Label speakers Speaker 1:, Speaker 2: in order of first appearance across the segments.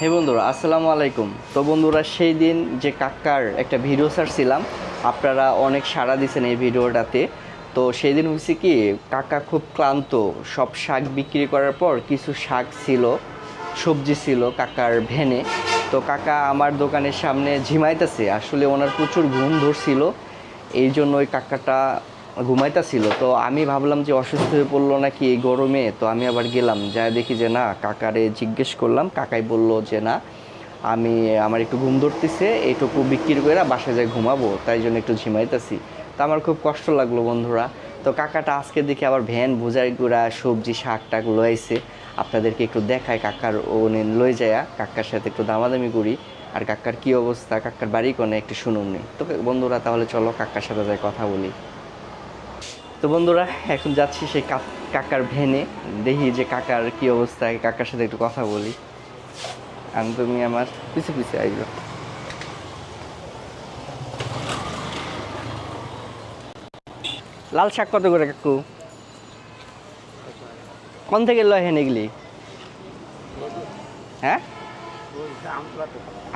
Speaker 1: হে বন্ধুরা, আসসালামু আলাইকুম। তো বন্ধুরা, সেই দিন যে কাকার একটা ভিডিও ছাড়ছিলাম, আপনারা অনেক সাড়া দিয়েছেন এই ভিডিওটাতে তো সেই দিন হয়েছে কি, কাকা খুব ক্লান্ত। সব শাক বিক্রি করার পর কিছু শাক ছিল, সবজি ছিল কাকার ভ্যানে। তো কাকা আমার দোকানের সামনে ঝিমাইতেছে, আসলে ওনার প্রচুর ঘুম ধরছিল। এই জন্য ওই কাকাটা ঘুমাইতেছিল, তো আমি ভাবলাম যে অসুস্থ হয়ে পড়ল নাকি এই গরমে, তো আমি আবার গেলাম। যা দেখি যে না, কাকারে জিজ্ঞেস করলাম, কাকাই বলল যে না, আমি, আমার একটু ঘুম ধরতেছে, এইটুকু বিক্রি করে বাসায় যাই ঘুমাবো, তাই জন্য একটু ঝিমাইতেছি। তো আমার খুব কষ্ট লাগল বন্ধুরা। তো কাকাটা আজকে দেখি আবার ভ্যান, বোঝাই গুঁড়া, সবজি, শাক টাক লইছে আপনাদেরকে একটু দেখায় কাকার ও লয়ে যায়, কাকার সাথে একটু দামাদামি করি। আর কাকার কি অবস্থা, কাকার বাড়ি কোনে একটু শুনুন নি। তো বন্ধুরা, তাহলে চলো কাকার সাথে যাই, কথা বলি। তো বন্ধুরা এখন যাচ্ছি সেই কাকার ভ্যানে। দেখি যে কাকার কি অবস্থা কাকার সাথে একটু কথা বলি। আমি তুমি আমার পিছে পিছে আইলো। লাল শাক কত করে কাকু? কোন থেকে লয় হেন এগুলি? হ্যাঁ?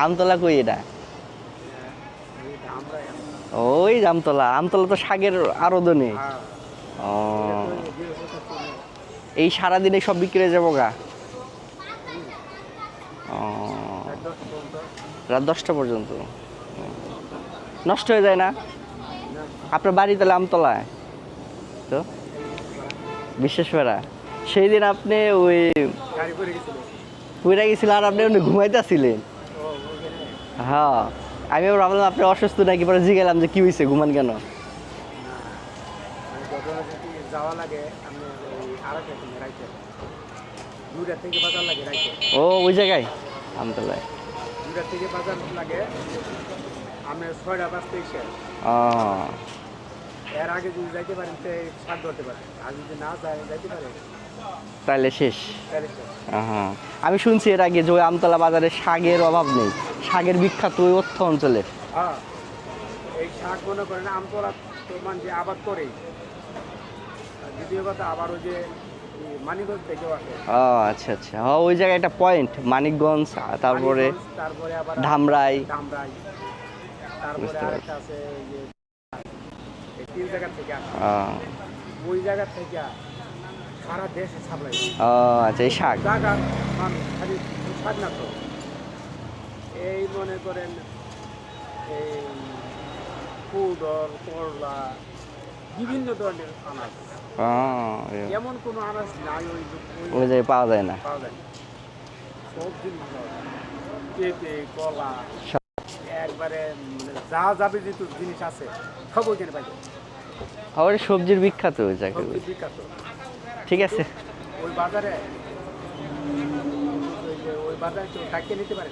Speaker 1: আমতলা কই এটা? ওই আমতলা আমতলা তো শাকের আরও নেই এই সারাদিনে সব বিক্রি হয়ে যাব গা। রাত দশটা পর্যন্ত। নষ্ট হয়ে যায় না? আপনার বাড়ি তাহলে আমতলায়? তো? বিশ্বাস করা। সেই দিন আপনি ওই পুরা গেছিলেন আর আপনি ওখানে ঘুমাইতেছিলেন। হ্যাঁ। আমি ভাবলাম, আপনি অসুস্থ নাকি? পরে জিগেলাম যে কি হয়েছে ঘুমান কেন?
Speaker 2: যাওয়া লাগে আমি ওই আড়াইটা থেকে রাইতে। দুইটা থেকে বাজার লাগে রাইতে।
Speaker 1: ও ওই জায়গায়? আমতলায়
Speaker 2: দুইটা থেকে বাজার লাগে আমি ছয়টা এর আগে যদি যাইতে পারেন তো শাক ধরতে পারেন আর যদি না যায় যাইতে পারে।
Speaker 1: তাহলে শেষ। হ্যাঁ আমি শুনছি এর আগে যে ওই আমতলা বাজারে শাগের অভাব নেই। শাগের বিখ্যাত ওই অর্থ অঞ্চলে।
Speaker 2: হ্যাঁ। এই শাক মনে করেন আমতলা তো মানুষ আবাদ করেই। আর দ্বিতীয় কথা আবার ওই যে এই মানিকগঞ্জ থেকেও আসে।
Speaker 1: ও আচ্ছা আচ্ছা। হ্যাঁ ওই জায়গায় একটা পয়েন্ট মানিকগঞ্জ তারপরে
Speaker 2: তারপরে আবার
Speaker 1: ধামরাই।
Speaker 2: ধামরাই। তারপরে আরেকটা আছে এই যে তিন জায়গা থেকে আসে। ওই জায়গা থেকে সারা দেশে সাপ্লাই
Speaker 1: ও আচ্ছা এই শাক।
Speaker 2: জায়গা খালি শাক না তো। এই মনে করেন এই পুডর করলা বিভিন্ন ধরনের আনাজ। এমন কোনো আনাজ নাই ওই ওই
Speaker 1: পাওয়া যায় না।
Speaker 2: পাওয়া যায় সব জিনিস পেঁপে কলা একবারে যা যাবে যেহেতু জিনিস আছে সব ওইখানে পাই।
Speaker 1: আবার সবজির বিখ্যাত ওই
Speaker 2: সবজি বিখ্যাত।
Speaker 1: ঠিক আছে।
Speaker 2: ওই বাজারে ওই বাজারে কেউ নিতে পারে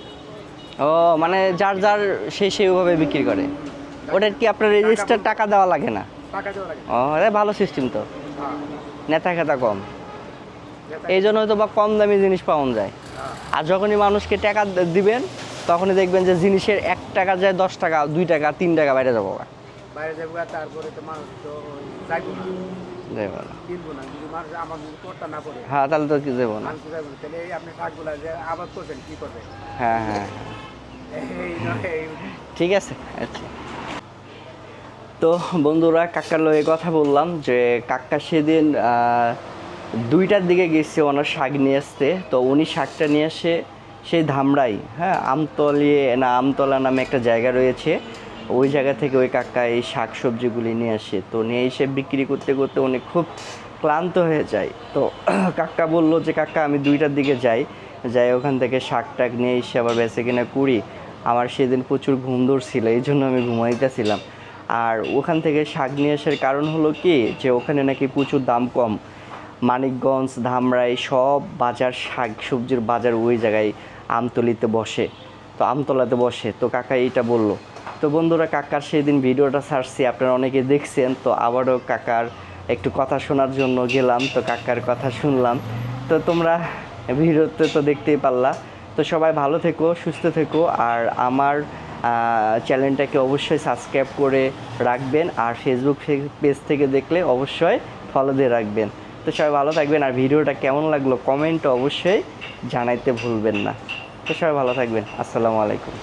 Speaker 1: ও মানে যার যার সেই সেইভাবে বিক্রি করে। ওটার কি আপনার রেজিস্টার টাকা দেওয়া লাগে না?
Speaker 2: টাকা দেওয়া লাগে
Speaker 1: ও এটা ভালো সিস্টেম তো।
Speaker 2: হ্যাঁ।
Speaker 1: নেতা খেতা কম। এই জন্য হয়তো বা কম দামি জিনিস পাওয়া যায়।
Speaker 2: হ্যাঁ,
Speaker 1: আর যখনই মানুষকে টাকা দিবেন তখনই দেখবেন যে জিনিসের এক টাকা যায় দশ টাকা দুই টাকা তিন টাকা বাইরে যাব
Speaker 2: বাইরে তারপরে তো মানুষ তো
Speaker 1: হ্যাঁ তাহলে তো কি যাব না। হ্যাঁ হ্যাঁ। ঠিক আছে আচ্ছা। তো বন্ধুরা, কাকার লয়ে কথা বললাম যে কাকা সেদিন দুইটার দিকে গেছে ওনার শাক নিয়ে আসতে। তো উনি শাকটা নিয়ে এসে সেই ধামরাই হ্যাঁ আমতলিয়ে না, আমতলা নামে একটা জায়গা রয়েছে। ওই জায়গা থেকে ওই কাকা এই শাক সবজিগুলি নিয়ে আসে। তো নিয়ে এসে বিক্রি করতে করতে উনি খুব ক্লান্ত হয়ে যায়। তো কাকা বলল যে, কাকা, আমি দুইটার দিকে যাই। যাই ওখান থেকে শাক টাক নিয়ে এসে আবার বেঁচে কিনা করি। আমার সেদিন প্রচুর ঘুম ধরছিল, এই জন্য আমি ঘুমাইতেছিলাম। আর ওখান থেকে শাক নিয়ে আসার কারণ হলো কি, যে ওখানে নাকি প্রচুর দাম কম। মানিকগঞ্জ, ধামরাই সব বাজার শাক সবজির বাজার ওই জায়গায় আমতলিতে বসে। তো আমতলাতে বসে। তো কাকা এইটা বলল। তো বন্ধুরা, কাকার সেই দিন ভিডিওটা ছাড়ছি, আপনারা অনেকে দেখছেন। তো আবারও কাকার একটু কথা শোনার জন্য গেলাম। তো কাকার কথা শুনলাম। তো তোমরা ভিডিওতে তো দেখতেই পারলা। তো সবাই ভালো থেকো, সুস্থ থেকো। আর আমার চ্যানেলটাকে অবশ্যই সাবস্ক্রাইব করে রাখবেন আর ফেসবুক পেজ থেকে দেখলে অবশ্যই ফলো দিয়ে রাখবেন। তো সবাই ভালো থাকবেন আর ভিডিওটা কেমন লাগল কমেন্ট অবশ্যই জানাইতে ভুলবেন না। তো সবাই ভালো থাকবেন। আসসালামু আলাইকুম।